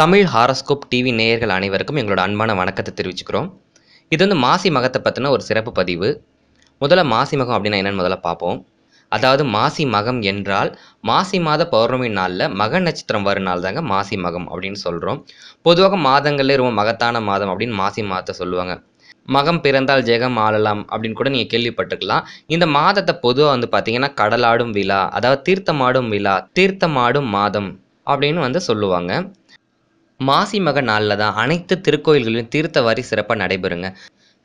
Tamil horoscope TV நேயர்கள் அனைவருக்கும் எங்களோட அன்பான வணக்கத்தை தெரிவிச்சுக்கிறோம். இது வந்து மாசி மகத்தை பற்றின ஒரு சிறப்பு பதிவு. முதல்ல மாசி மகம் அப்படின்னா என்னன்னு முதல்ல பார்ப்போம். அதாவது மாசி மகம் என்றால் மாசி மாத பௌர்ணமி நாளில் மக நட்சத்திரம் வரும் நாள் தாங்க மாசி மகம் அப்படின்னு சொல்கிறோம் பொதுவாக மாதங்களே ரொம்ப மகத்தான மாதம் அப்படின்னு மாசி மாதத்தை சொல்லுவாங்க. மகம் பிறந்தால் ஜெகம் ஆளலாம் அப்படின்னு கூட நீங்கள் கேள்விப்பட்டிருக்கலாம். இந்த மாதத்தை பொதுவாக வந்து பார்த்தீங்கன்னா கடலாடும் விழா அதாவது தீர்த்தமாடும் விழா தீர்த்தமாடும் மாதம் அப்படின்னு வந்து சொல்லுவாங்க. மாசி மக நாளில் தான் அனைத்து திருக்கோயில்களிலும் தீர்த்தவாரி சிறப்பாக நடைபெறுங்க.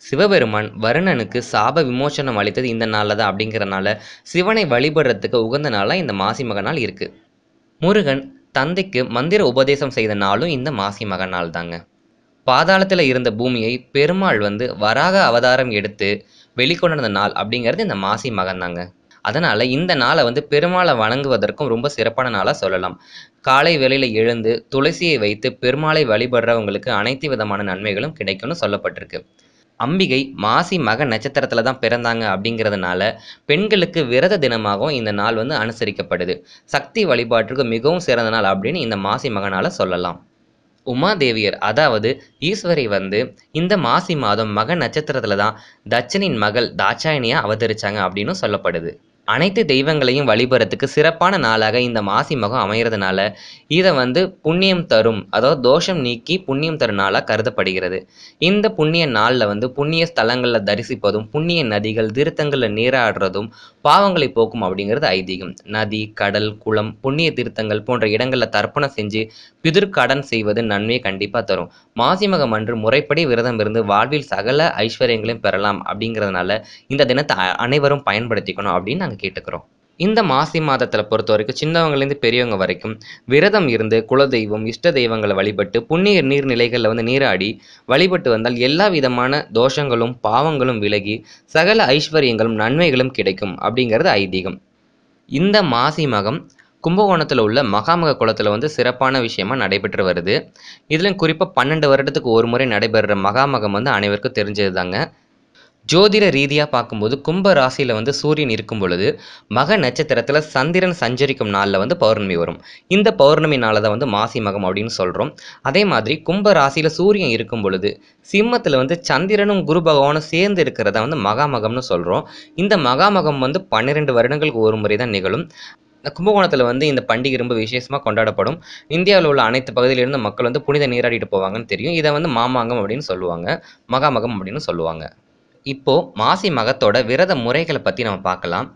சிவபெருமான் வருணனுக்கு சாப விமோசனம் அளித்தது இந்த நாளில் தான் அப்படிங்கிறனால சிவனை வழிபடுறதுக்கு உகந்த நாளாக இந்த மாசி மக நாள் இருக்குது முருகன் தந்தைக்கு மந்திர உபதேசம் செய்த நாளும் இந்த மாசி மக நாள் தாங்க. பாதாளத்தில் இருந்த பூமியை பெருமாள் வந்து வராக அவதாரம் எடுத்து வெளிக்கொணர்ந்த நாள் அப்படிங்கிறது இந்த மாசி மகன் தாங்க அதனால் இந்த நாளை வந்து பெருமாளை வணங்குவதற்கும் ரொம்ப சிறப்பான நாளாக சொல்லலாம். காலை வேளையில் எழுந்து துளசியை வைத்து பெருமாளை வழிபடுறவங்களுக்கு அனைத்து விதமான நன்மைகளும் கிடைக்கும்னு சொல்லப்பட்டிருக்கு. அம்பிகை மாசி மக நட்சத்திரத்தில் தான் பிறந்தாங்க அப்படிங்கிறதுனால பெண்களுக்கு விரத தினமாகவும் இந்த நாள் வந்து அனுசரிக்கப்படுது. சக்தி வழிபாட்டுக்கு மிகவும் சிறந்த நாள் அப்படின்னு இந்த மாசி மகனால சொல்லலாம். உமாதேவியர் அதாவது ஈஸ்வரி வந்து இந்த மாசி மாதம் மக நட்சத்திரத்தில் தான் தட்சனின் மகள் தாட்சாயணியாக அவதரிச்சாங்க அப்படின்னு சொல்லப்படுது. அனைத்து தெய்வங்களையும் வழிபடுறதுக்கு சிறப்பான நாளாக இந்த மாசி மகம் அமைகிறதுனால இதை வந்து புண்ணியம் தரும் அதாவது தோஷம் நீக்கி புண்ணியம் தரும் நாளாக கருதப்படுகிறது. இந்த புண்ணிய நாளில் வந்து புண்ணிய ஸ்தலங்களில் தரிசிப்பதும் புண்ணிய நதிகள் தீர்த்தங்களில் நீராடுறதும் பாவங்களை போக்கும் அப்படிங்கிறது ஐதீகம். நதி கடல் குளம் புண்ணிய தீர்த்தங்கள் போன்ற இடங்களில் தர்ப்பணம் செஞ்சு பிதிர்கடன் செய்வது நன்மையை கண்டிப்பாக தரும். மாசி மகம் அன்று முறைப்படி விரதம் இருந்து வாழ்வில் சகல ஐஸ்வர்யங்களையும் பெறலாம் அப்படிங்கிறதுனால இந்த தினத்தை அனைவரும் பயன்படுத்திக்கணும் அப்படின்னு நாங்கள் கேட்டுக்கிறோம். இந்த மாசி மாதத்தில் பொறுத்த வரைக்கும் சின்னவங்கலேருந்து பெரியவங்க வரைக்கும் விரதம் இருந்து குலதெய்வம் இஷ்ட தெய்வங்களை வழிபட்டு புண்ணிய நீர்நிலைகளில் வந்து நீராடி வழிபட்டு வந்தால் எல்லா விதமான தோஷங்களும் பாவங்களும் விலகி சகல ஐஸ்வர்யங்களும் நன்மைகளும் கிடைக்கும் அப்படிங்கிறது ஐதீகம். இந்த மாசி மகம் கும்பகோணத்தில் உள்ள மகாமக குளத்தில் வந்து சிறப்பான விஷயமா நடைபெற்று வருது. இதுலையும் குறிப்பாக பன்னெண்டு வருடத்துக்கு ஒரு முறை நடைபெறுற மகாமகம் வந்து அனைவருக்கும் தெரிஞ்சது தாங்க ஜோதிட ரீதியாக பார்க்கும்போது கும்ப ராசியில் வந்து சூரியன் இருக்கும் பொழுது மக நட்சத்திரத்தில் சந்திரன் சஞ்சரிக்கும் நாளில் வந்து பௌர்ணமி வரும். இந்த பௌர்ணமி நாளில் தான் வந்து மாசி மகம் அப்படின்னு சொல்கிறோம் அதே மாதிரி கும்ப ராசியில் சூரியன் இருக்கும் பொழுது சிம்மத்தில் வந்து சந்திரனும் குரு பகவானும் சேர்ந்து இருக்கிறத வந்து மகாமகம்னு சொல்கிறோம் இந்த மகாமகம் வந்து பன்னிரெண்டு வருடங்களுக்கு ஒரு முறை தான் நிகழும். இந்த கும்பகோணத்தில் வந்து இந்த பண்டிகை ரொம்ப விசேஷமாக கொண்டாடப்படும். இந்தியாவில் உள்ள அனைத்து பகுதியிலிருந்து மக்கள் வந்து புனித நீராடிட்டு போவாங்கன்னு தெரியும். இதை வந்து மாமாங்கம் அப்படின்னு சொல்லுவாங்க. மகாமகம் அப்படின்னு சொல்லுவாங்க. இப்போ மாசி மகத்தோட விரத முறைகளை பற்றி நம்ம பார்க்கலாம்.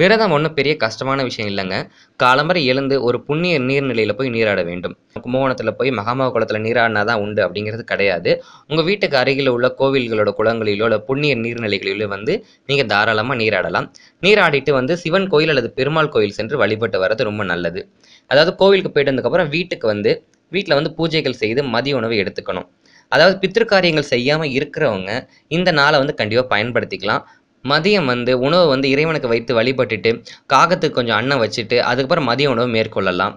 விரதம் ஒன்றும் பெரிய கஷ்டமான விஷயம் இல்லைங்க. காலம்பரை எழுந்து ஒரு புண்ணிய நீர்நிலையில் போய் நீராட வேண்டும். கும்பகோணத்தில் போய் மகாமக குளத்தில் நீராடினா தான் உண்டு அப்படிங்கிறது கிடையாது. உங்கள் வீட்டுக்கு அருகில் உள்ள கோவில்களோட குளங்களிலோ இல்லை புண்ணிய நீர்நிலைகளிலோ வந்து நீங்கள் தாராளமாக நீராடலாம். நீராடிட்டு வந்து சிவன் கோயில் அல்லது பெருமாள் கோயில் சென்று வழிபட்டு வர்றது ரொம்ப நல்லது. அதாவது கோவிலுக்கு போயிட்டு வந்ததுக்கப்புறம் வீட்டுக்கு வந்து வீட்டில் வந்து பூஜைகள் செய்து மதிய உணவை எடுத்துக்கணும். அதாவது பித்திருக்காரியங்கள் செய்யாமல் இருக்கிறவங்க இந்த நாளை வந்து கண்டிப்பாக பயன்படுத்திக்கலாம். மதியம் வந்து உணவு வந்து இறைவனுக்கு வைத்து வழிபட்டுட்டு காகத்துக்கு கொஞ்சம் அன்னம் வச்சுட்டு அதுக்கப்புறம் மதிய உணவு மேற்கொள்ளலாம்.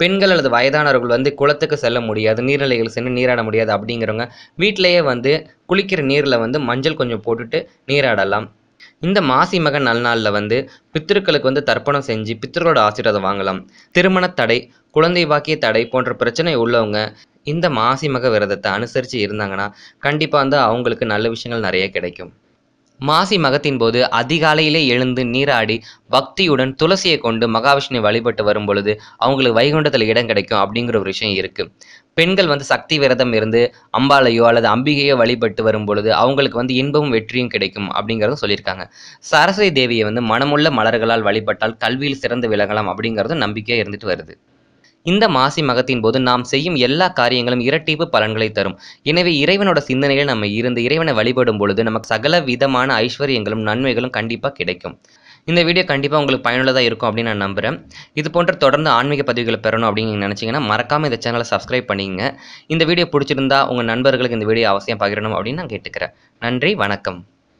பெண்கள் அல்லது வயதானவர்கள் வந்து குளத்துக்கு செல்ல முடியாது நீர்நிலைகள் சென்று நீராட முடியாது அப்படிங்கிறவங்க வீட்டிலேயே வந்து குளிக்கிற நீரில் வந்து மஞ்சள் கொஞ்சம் போட்டுட்டு நீராடலாம். இந்த மாசி மகன் நல்நாளில் வந்து பித்திருக்களுக்கு வந்து தர்ப்பணம் செஞ்சு பித்திருக்களோட ஆசீர்வாதம் வாங்கலாம். திருமண தடை குழந்தை பாக்கிய தடை போன்ற பிரச்சனை உள்ளவங்க இந்த மாசி மக விரதத்தை அனுசரித்து இருந்தாங்கன்னா கண்டிப்பாக வந்து அவங்களுக்கு நல்ல விஷயங்கள் நிறைய கிடைக்கும். மாசி மகத்தின் போது அதிகாலையிலே எழுந்து நீராடி பக்தியுடன் துளசியை கொண்டு மகாவிஷ்ணு வழிபட்டு வரும் பொழுது அவங்களுக்கு வைகுண்டத்தில் இடம் கிடைக்கும் அப்படிங்கிற ஒரு விஷயம் இருக்கு. பெண்கள் வந்து சக்தி விரதம் இருந்து அம்பாளையோ அல்லது அம்பிகையோ வழிபட்டு வரும் பொழுது அவங்களுக்கு வந்து இன்பமும் வெற்றியும் கிடைக்கும் அப்படிங்கிறதும் சொல்லியிருக்காங்க. சரஸ்வதி தேவியை வந்து மனமுள்ள மலர்களால் வழிபட்டால் கல்வியில் சிறந்து விளங்கலாம் அப்படிங்கிறதும் நம்பிக்கையாக இருந்துட்டு வருது. இந்த மாசி மகத்தின் போது நாம் செய்யும் எல்லா காரியங்களும் இரட்டிப்பு பலன்களை தரும். எனவே இறைவனோட சிந்தனையில் நம்ம இருந்து இறைவனை வழிபடும் பொழுது நமக்கு சகல விதமான ஐஸ்வர்யங்களும் நன்மைகளும் கண்டிப்பாக கிடைக்கும். இந்த வீடியோ கண்டிப்பாக உங்களுக்கு பயனுள்ளதாக இருக்கும் அப்படின்னு நான் நம்புகிறேன் இது போன்ற தொடர்ந்து ஆன்மீக பதிவுகளை பெறணும் அப்படின்னு நினச்சிங்கன்னா மறக்காமல் இந்த சேனலை சப்ஸ்கிரைப் பண்ணிங்க இந்த வீடியோ பிடிச்சிருந்தா உங்கள் நண்பர்களுக்கு இந்த வீடியோ அவசியம் பகிரணும் அப்படின்னு நான் கேட்டுக்கிறேன். நன்றி வணக்கம்.